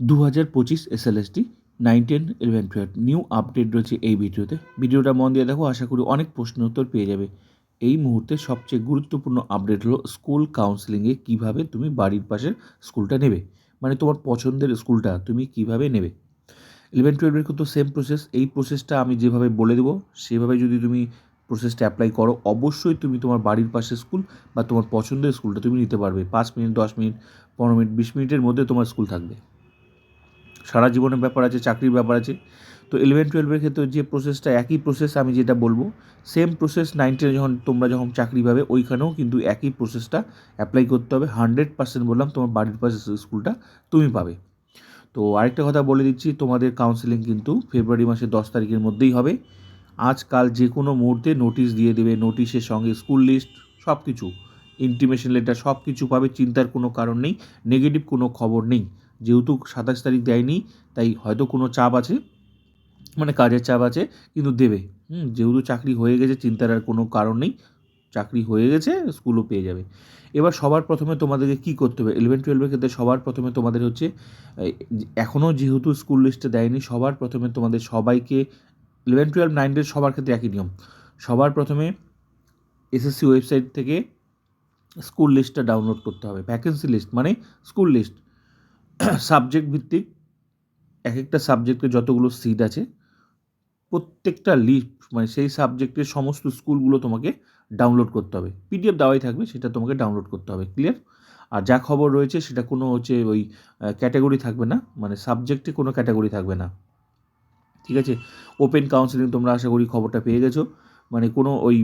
দু হাজার পঁচিশ SLST nine ten eleven twelve new update রয়েছে এই ভিডিওতে। ভিডিওটা মন দিয়ে দেখো, আশা করি অনেক প্রশ্ন উত্তর পেয়ে যাবে। এই মুহূর্তে সবচেয়ে গুরুত্বপূর্ণ আপডেট হলো স্কুল কাউন্সিলিংয়ে কীভাবে তুমি বাড়ির পাশের স্কুলটা নেবে? মানে তোমার পছন্দের স্কুলটা তুমি কীভাবে নেবে? ইলেভেন টুয়েলভের কিন্তু সেম প্রসেস এই প্রসেসটা আমি যেভাবে বলে দেবো, সেভাবে যদি তুমি প্রসেসটা অ্যাপ্লাই করো, অবশ্যই তুমি তোমার বাড়ির পাশে স্কুল বা তোমার পছন্দের স্কুলটা তুমি নিতে পারবে। পাঁচ মিনিট, দশ মিনিট, পনেরো মিনিট, বিশ মিনিটের মধ্যে তোমার স্কুল থাকবে। সারা জীবনের ব্যাপার আছে, চাকরির ব্যাপার আছে। তো ইলেভেন টুয়েলভের ক্ষেত্রে যে প্রসেসটা একই প্রসেস আমি যেটা বলব সেম প্রসেস নাইন যখন তোমরা যখন চাকরি পাবে, ওইখানেও কিন্তু একই প্রসেসটা অ্যাপ্লাই করতে হবে। হান্ড্রেড পার্সেন্ট বললাম, তোমার বাড়ির পাশে স্কুলটা তুমি পাবে। তো আরেকটা কথা বলে দিচ্ছি, তোমাদের কাউন্সিলিং কিন্তু ফেব্রুয়ারি মাসের দশ তারিখের মধ্যেই হবে। আজকাল যে কোনো মুহূর্তে নোটিশ দিয়ে দেবে নোটিশের সঙ্গে স্কুল লিস্ট সব কিছু ইন্টিমেশন লেটার সব কিছু পাবে, চিন্তার কোনো কারণ নেই নেগেটিভ কোনো খবর নেই। যেহেতু সাতাশ তারিখ দেয়নি, তাই হয়তো কোনো চাপ আছে মানে কাজের চাপ আছে, কিন্তু দেবে। হুম, যেহেতু চাকরি হয়ে গেছে, চিন্তার আর কোনো কারণ নেই, চাকরি হয়ে গেছে, স্কুলও পেয়ে যাবে। এবার সবার প্রথমে তোমাদেরকে কী করতে হবে? ইলেভেন টুয়েলভের ক্ষেত্রে সবার প্রথমে তোমাদের হচ্ছে এখনও যেহেতু স্কুল লিস্টে দেয়নি, সবার প্রথমে তোমাদের সবাইকে ইলেভেন টুয়েলভ নাইন সবার ক্ষেত্রে একই নিয়ম। সবার প্রথমে এসএসসি ওয়েবসাইট থেকে স্কুল লিস্টটা ডাউনলোড করতে হবে ভ্যাকেন্সি লিস্ট মানে স্কুল লিস্ট সাবজেক্ট ভিত্তিক এক একটা সাবজেক্টে যতগুলো সিট আছে, প্রত্যেকটা লিস্ট মানে সেই সাবজেক্টের সমস্ত স্কুলগুলো তোমাকে ডাউনলোড করতে হবে। পিডিএফ দেওয়াই থাকবে, সেটা তোমাকে ডাউনলোড করতে হবে ক্লিয়ার আর যা খবর রয়েছে সেটা কোনো হচ্ছে ওই ক্যাটাগরি থাকবে না মানে সাবজেক্টে কোনো ক্যাটাগরি থাকবে না। ঠিক আছে? ওপেন কাউন্সিলিং তোমরা আশা করি খবরটা পেয়ে গেছো। মানে কোনো ওই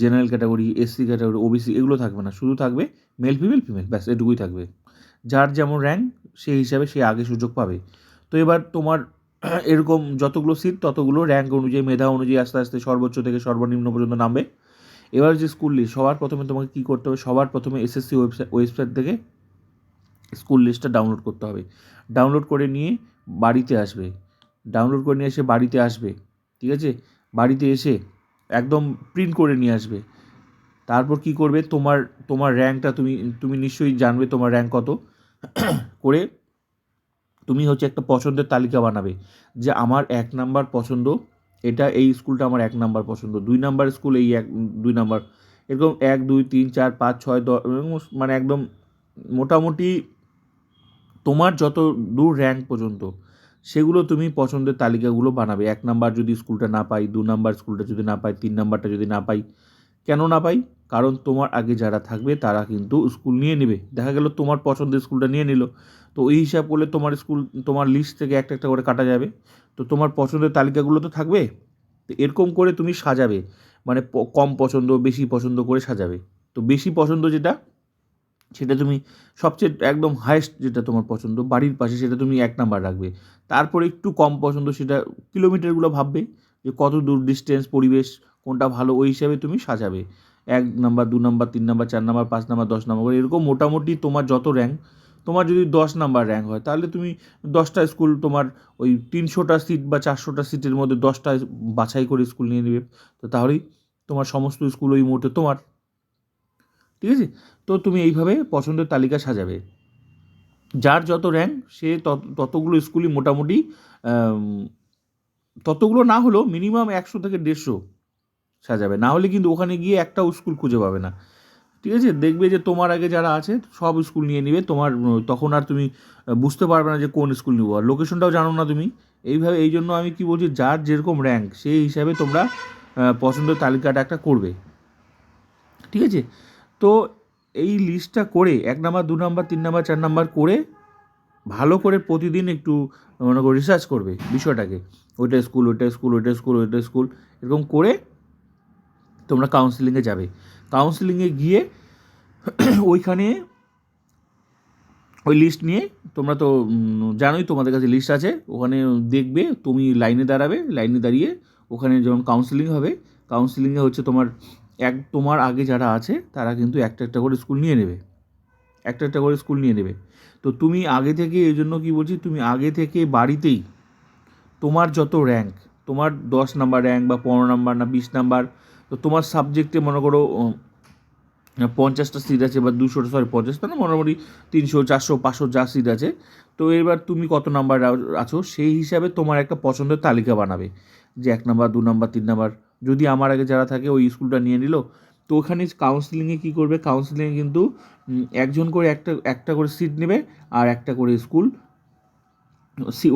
general category SC category OBC এগুলো থাকবে না। শুধু থাকবে মেল ফিমেল ফিমেল ব্যাস, এটুকুই থাকবে। যার যেমন র্যাঙ্ক সেই হিসাবে সে আগে সুযোগ পাবে। তো এবার তোমার এরকম যতগুলো সিট ততগুলো র্যাঙ্ক অনুযায়ী, মেধা অনুযায়ী আস্তে আস্তে সর্বোচ্চ থেকে সর্বনিম্ন পর্যন্ত নামবে। এবার যে স্কুল লিস্ট সবার প্রথমে তোমাকে কী করতে হবে? সবার প্রথমে এসএসসি ওয়েবসাইট ওয়েবসাইট থেকে স্কুল লিস্টটা ডাউনলোড করতে হবে। ডাউনলোড করে নিয়ে বাড়িতে আসবে। ডাউনলোড করে নিয়ে এসে বাড়িতে আসবে। ঠিক আছে? বাড়িতে এসে একদম প্রিন্ট করে নিয়ে আসবে। তারপর কি করবে? তোমার তোমার র্যাঙ্কটা তুমি তুমি নিশ্চয়ই জানবে তোমার র্যাঙ্ক কত। করে তুমি হচ্ছে একটা পছন্দের তালিকা বানাবে যে আমার এক নাম্বার পছন্দ, এটা এই স্কুলটা আমার এক নাম্বার পছন্দ, দুই নাম্বার স্কুল এই এক, দুই নাম্বার। এরকম এক, দুই, তিন, চার, পাঁচ, ছয়, দশ মানে একদম মোটামুটি তোমার যত দূর র্যাঙ্ক পর্যন্ত সেগুলো তুমি পছন্দের তালিকাগুলো বানাবে। এক নাম্বার যদি স্কুলটা না পাই, দু নাম্বার স্কুলটা যদি না পাই, তিন নাম্বারটা যদি না পাই। কেন না পাই? কারণ তোমার আগে যারা থাকবে তারা কিন্তু স্কুল নিয়ে নেবে। দেখা গেল তোমার পছন্দের স্কুলটা নিয়ে নিল। তো ওই হিসাব করলে তোমার স্কুল, তোমার লিস্ট থেকে একটা একটা করে কাটা যাবে। তো তোমার পছন্দের তালিকাগুলো তো থাকবে? তো এরকম করে তুমি সাজাবে। মানে কম পছন্দ, বেশি পছন্দ করে সাজাবে। তো বেশি পছন্দ যেটা? সেটা তুমি সবচেয়ে একদম হায়েস্ট যেটা তোমার পছন্দ, বাড়ির পাশে সেটা তুমি এক নাম্বার রাখবে। তারপরে একটু কম পছন্দ সেটা কিলোমিটারগুলো ভাববে, যে কত দূর ডিস্টেন্স পরিবেশ, কোনটা ভালো, ওই হিসাবে তুমি সাজাবে। এক নাম্বার দু নাম্বার তিন নাম্বার চার নাম্বার পাঁচ নাম্বার দশ নাম্বার এরকম মোটামুটি তোমার যত র্যাঙ্ক তোমার যদি দশ নাম্বার র্যাঙ্ক হয়, তাহলে তুমি দশটা স্কুল তোমার ওই তিনশোটা সিট বা চারশোটা সিটের মধ্যে দশটা বাছাই করে স্কুল নিয়ে নেবে। তো তাহলেই তোমার সমস্ত স্কুল ওই মুহূর্তে তোমার ঠিক আছে? তো তুমি এইভাবে পছন্দের তালিকা সাজাবে। যার যত র্যাঙ্ক সে তত, ততগুলো স্কুলই মোটামুটি ততগুলো না হলেও মিনিমাম একশো থেকে দেড়শো সাজাবে। না হলে কিন্তু ওখানে গিয়ে একটাও স্কুল খুঁজে পাবে না। ঠিক আছে? দেখবে যে তোমার আগে যারা আছে, সব স্কুল নিয়ে নিবে। তোমার, তখন আর তুমি বুঝতে পারবে না যে কোন স্কুল নিবো। আর লোকেশনটাও জানো না তুমি। এইভাবে, এই জন্য আমি কি বলছি, যার যেরকম র্যাঙ্ক সেই হিসাবে তোমরা পছন্দের তালিকাটা একটা করবে। ঠিক আছে? তো এই লিস্টটা করে এক নাম্বার, দু নাম্বার, তিন নাম্বার, চার নাম্বার করে ভালো করে প্রতিদিন একটু, মনে করো রিসার্চ করবে বিষয়টাকে। ওইটা স্কুল ওইটা স্কুল ওইটা স্কুল ওইটা স্কুল এরকম করে তোমরা কাউন্সিলিংয়ে যাবে। কাউন্সিলিংয়ে গিয়ে ওইখানে ওই লিস্ট নিয়ে তোমরা তো জানোই তোমাদের কাছে লিস্ট আছে। ওখানে দেখবে তুমি লাইনে দাঁড়াবে লাইনে দাঁড়িয়ে ওখানে যখন কাউন্সিলিং হবে কাউন্সিলিংয়ে হচ্ছে তোমার এক তোমার আগে যারা আছে, তারা কিন্তু একটা একটা করে স্কুল নিয়ে নেবে। একটা একটা করে স্কুল নিয়ে নেবে। তো তুমি আগে থেকে এই জন্য কী বলছি, তুমি আগে থেকে বাড়িতেই তোমার যত র্যাঙ্ক তোমার দশ নাম্বার র্যাঙ্ক বা পনেরো নাম্বার না বিশ নাম্বার তো তোমার সাবজেক্টে মনে করো পঞ্চাশটা সিট আছে বা দুশো সরি পঞ্চাশটা না, মোটামুটি তিনশো, চারশো, পাঁচশো যা সিট আছে, তো এবার তুমি কত নাম্বার আছো, সেই হিসাবে তোমার একটা পছন্দের তালিকা বানাবে। যে এক নাম্বার দু নাম্বার তিন নাম্বার যদি আমার আগে যারা থাকে ওই স্কুলটা নিয়ে নিল। তো ওখানে কাউন্সিলিংয়ে কী করবে? কাউন্সিলিংয়ে কিন্তু একজন করে একটা একটা করে সিট নেবে আর একটা করে স্কুল।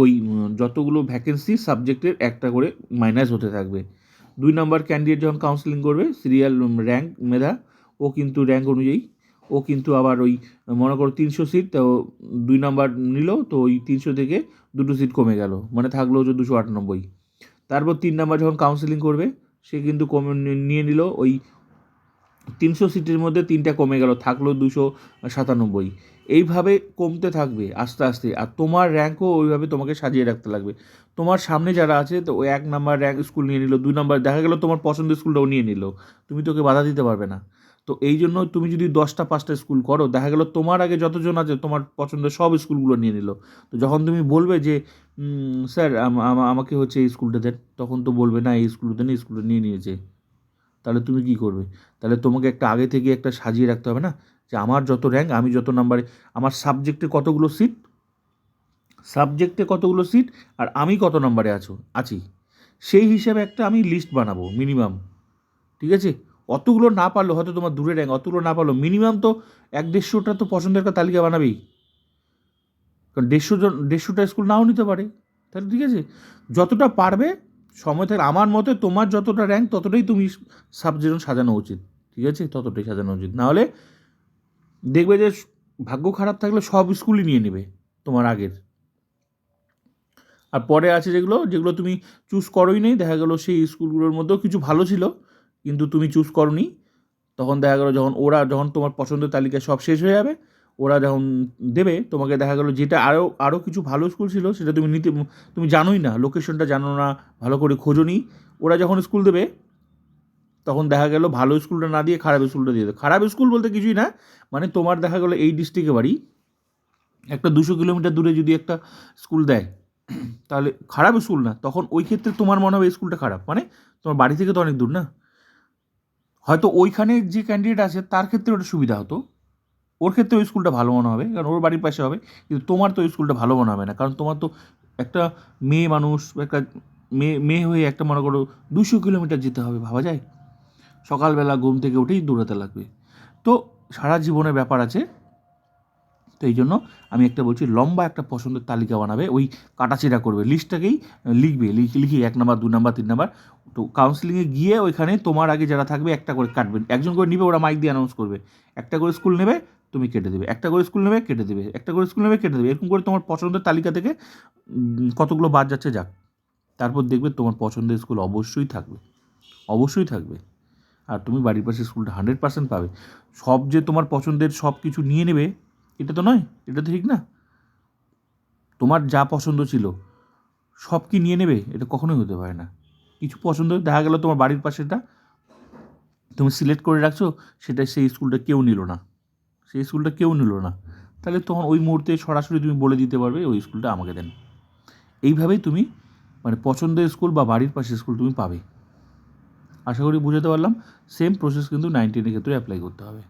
ওই যতগুলো ভ্যাকেন্সি সাবজেক্টের একটা করে মাইনাস হতে থাকবে। দুই নম্বর ক্যান্ডিডেট যখন কাউন্সিলিং করবে সিরিয়াল র্যাঙ্ক মেধা, ও কিন্তু র্যাঙ্ক অনুযায়ী। ও কিন্তু আবার ওই, মনে করো তিনশো সিট তো দুই নম্বর নিল, তো ওই তিনশো থেকে দুটো সিট কমে গেল। মানে থাকল হচ্ছে দুশো আটানব্বই। তারপর তিন নাম্বার যখন কাউন্সিলিং করবে সে কিন্তু কমে নিয়ে নিল। ওই তিনশো সিটের মধ্যে তিনটা কমে গেল, থাকল দুশো সাতানব্বই। এইভাবে কমতে থাকবে আস্তে আস্তে। আর তোমার র্যাঙ্কও ওইভাবে তোমাকে সাজিয়ে রাখতে লাগবে। তোমার সামনে যারা আছে, তো ওই এক নাম্বার র্যাঙ্ক স্কুল নিয়ে নিল, দুই নাম্বার দেখা গেলো তোমার পছন্দের স্কুলটাও নিয়ে নিল। তুমি তোকে বাধা দিতে পারবে না। তো এই জন্য তুমি যদি দশটা, পাঁচটা স্কুল করো, দেখা গেলো তোমার আগে যতজন আছে, তোমার পছন্দের সব স্কুলগুলো নিয়ে নিল। তো যখন তুমি বলবে যে স্যার, আম- আম- আমাকে হচ্ছে এই স্কুলটা দেন, তখন তো বলবে, না, এই স্কুলটা দেন, এই স্কুলটা নিয়ে নিয়েছে। তাহলে তুমি কি করবে? তাহলে তোমাকে একটা আগে থেকে একটা সাজিয়ে রাখতে হবে না? যে আমার যত র্যাঙ্ক আমি যত নাম্বারে আমার সাবজেক্টে কতগুলো সিট সাবজেক্টে কতগুলো সিট আর আমি কত নাম্বারে আছো, আছি? সেই হিসাবে একটা আমি লিস্ট বানাবো মিনিমাম ঠিক আছে? অতগুলো না পারল হয়তো তোমার দূরে র্যাঙ্ক, অতগুলো না পারল মিনিমাম তো এক দেড়শোটা তো পছন্দের তালিকা বানাবেই। কারণ দেড়শো জন, দেড়শোটা স্কুল নাও নিতে পারে। তাহলে ঠিক আছে? যতটা পারবে, সময় থাকলে আমার মতে তোমার যতটা র্যাঙ্ক, ততটাই তুমি সাবজেক্ট সাজানো উচিত। ঠিক আছে? ততটাই সাজানো উচিত। নাহলে দেখবে যে ভাগ্য খারাপ থাকলে সব স্কুলই নিয়ে নেবে তোমার আগের। আর পরে আছে যেগুলো যেগুলো তুমি চুজ করোই নেই। দেখা গেলো সেই স্কুলগুলোর মধ্যেও কিছু ভালো ছিল। কিন্তু তুমি চুজ করনি, তখন দেখা গেলো যখন ওরা যখন তোমার পছন্দের তালিকা সব শেষ হয়ে যাবে, ওরা যখন দেবে, তোমাকে দেখা গেলো যেটা আরও আরও কিছু ভালো স্কুল ছিল সেটা তুমি নিতে, তুমি জানোই না লোকেশনটা জানো না, ভালো করে খোঁজোনি ওরা যখন স্কুল দেবে, তখন দেখা গেলো ভালো স্কুলটা না দিয়ে খারাপ স্কুলটা দিয়ে দেবে। খারাপ স্কুল বলতে কিছুই না মানে তোমার দেখা গেলো এই ডিস্ট্রিক্টে বাড়ি, একটা দুশো কিলোমিটার দূরে যদি একটা স্কুল দেয়, তাহলে খারাপ স্কুল না, তখন ওই ক্ষেত্রে তোমার মনে হবে স্কুলটা খারাপ মানে তোমার বাড়ি থেকে তো অনেক দূর না? হয়তো ওইখানে যে ক্যান্ডিডেট আছে, তার ক্ষেত্রে ওটা সুবিধা হতো। ওর ক্ষেত্রে ওই স্কুলটা ভালো মনে হবে, কারণ ওর বাড়ির পাশে হবে, কিন্তু তোমার তো ওই স্কুলটা ভালো মনে হবে না, কারণ তোমার তো একটা মেয়ে মানুষ, একটা মেয়ে মেয়ে হয়ে একটা মনে করো দুশো কিলোমিটার যেতে হবে, ভাবা যায়? সকালবেলা ঘুম থেকে উঠেই দৌড়াতে লাগবে। তো সারা জীবনের ব্যাপার আছে তো এই জন্য আমি একটা বলছি, লম্বা একটা পছন্দের তালিকা বানাবে, ওই কাটাছেড়া করবে। লিস্টটাকেই লিখবে, লিখে এক নাম্বার, দু নাম্বার, তিন নাম্বার। তো কাউন্সিলিংয়ে গিয়ে ওইখানে তোমার আগে যারা থাকবে, একটা করে কাটবে একজন করে নিবে, ওরা মাইক দিয়ে অ্যানাউন্স করবে। একটা করে স্কুল নেবে, তুমি কেটে দেবে। একটা করে স্কুল নেবে, কেটে দেবে। একটা করে স্কুল নেবে, কেটে দেবে। এরকম করে তোমার পছন্দের তালিকা থেকে কতগুলো বাদ যাচ্ছে যাক। তারপর দেখবে তোমার পছন্দের স্কুল অবশ্যই থাকবে। অবশ্যই থাকবে। আর তুমি বাড়ির পাশে স্কুলটা হান্ড্রেড পার্সেন্ট পাবে। সব যে তোমার পছন্দের সব কিছু নিয়ে নেবে এটা তো নয়, এটা ঠিক না। তোমার যা পছন্দ ছিল, সব কি নিয়ে নেবে? এটা কখনোই হতে পারে না। কিছু পছন্দ দেখা গেল তোমার বাড়ির পাশেটা তুমি সিলেক্ট করে রাখছো, সেটা সেই স্কুলটা কেউ নিল না। সেই স্কুলটা কেউ নিল না। তাহলে তখন ওই মুহূর্তে সরাসরি তুমি বলে দিতে পারবে, ওই স্কুলটা আমাকে দেন। এইভাবেই তুমি মানে পছন্দের স্কুল বা বাড়ির পাশে স্কুল তুমি পাবে। আশা করি বুঝাতে পারলাম। সেম প্রসেস কিন্তু নাইনটিনের ক্ষেত্রে অ্যাপ্লাই করতে হবে।